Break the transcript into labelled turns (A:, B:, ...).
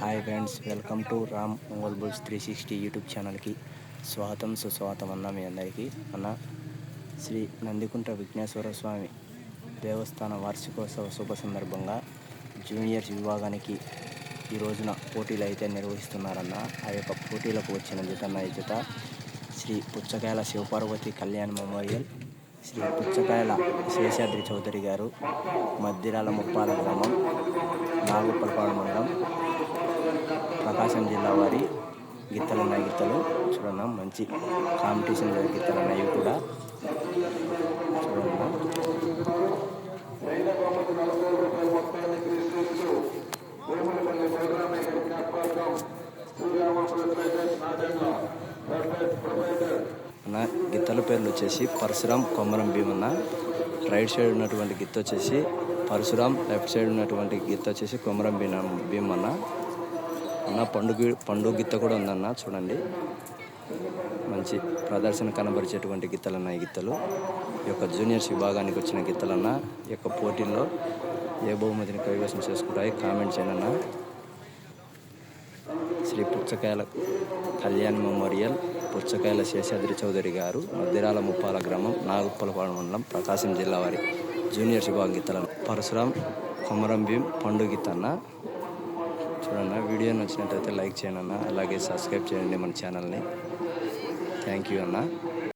A: Hi friends welcome to Ram Ongole bulls three sixty YouTube ఛానల్కి స్వాగతం సుస్వాగతం అన్న మీ అందరికీ. అన్న శ్రీ నందికుంట విఘ్నేశ్వర స్వామి దేవస్థాన వార్షికోత్సవ శుభ సందర్భంగా జూనియర్స్ విభాగానికి ఈ రోజున పోటీలు అయితే నిర్వహిస్తున్నారన్న ఆ యొక్క పోటీలకు వచ్చిన జత ఈ జత శ్రీ పుచ్చకాయల శివపార్వతి కళ్యాణ్ మెమోరియల్ శ్రీ పుచ్చకాయల శేషాద్రి చౌదరి గారు మద్దిరాల ముప్పాల గ్రామం నాగుపలపాడు మండలం ప్రకాశం జిల్లా వారి గిత్తలన్న గిత్తలు. చూడన్నా మంచి కాంపిటీషన్ గిత్తలన్న ఉన్నాయి కూడా. చూడన్నా. అన్న గిత్తల పేర్లు వచ్చేసి పరశురాం కొమరం భీమన్న. రైట్ సైడ్ ఉన్నటువంటి గిత్త వచ్చేసి పరశురాం లెఫ్ట్ సైడ్ ఉన్నటువంటి గిత్త వచ్చేసి కొమరం భీమ భీమన్న. అన్న పండుగ పండుగ గిత్త కూడా ఉందన్న చూడండి. మంచి ప్రదర్శన కనబరిచేటువంటి గిత్తలన్న ఈ గిత్తలు. ఈ యొక్క జూనియర్స్ విభాగానికి వచ్చిన గిత్తలన్న ఈ యొక్క పోటీల్లో ఏ బహుమతిని కైవసం చేసుకుంటాయి కామెంట్ చేయండి అన్న శ్రీ పుచ్చకాయల కళ్యాణ్ మెమోరియల్ పుచ్చకాయల శేషాద్రి చౌదరి గారు మద్దిరాల ముప్పాల గ్రామం నాగుప్పలపాడు మండలం ప్రకాశం జిల్లా వారి జూనియర్ విభాగం గిత్తలను పరశురాం కొమరం భీం పండు గిత్తన్న. చూడన్న వీడియో నచ్చినట్టయితే లైక్ చేయండి అన్న. అలాగే సబ్స్క్రైబ్ చేయండి మన ఛానల్ని. థ్యాంక్ యూ అన్న.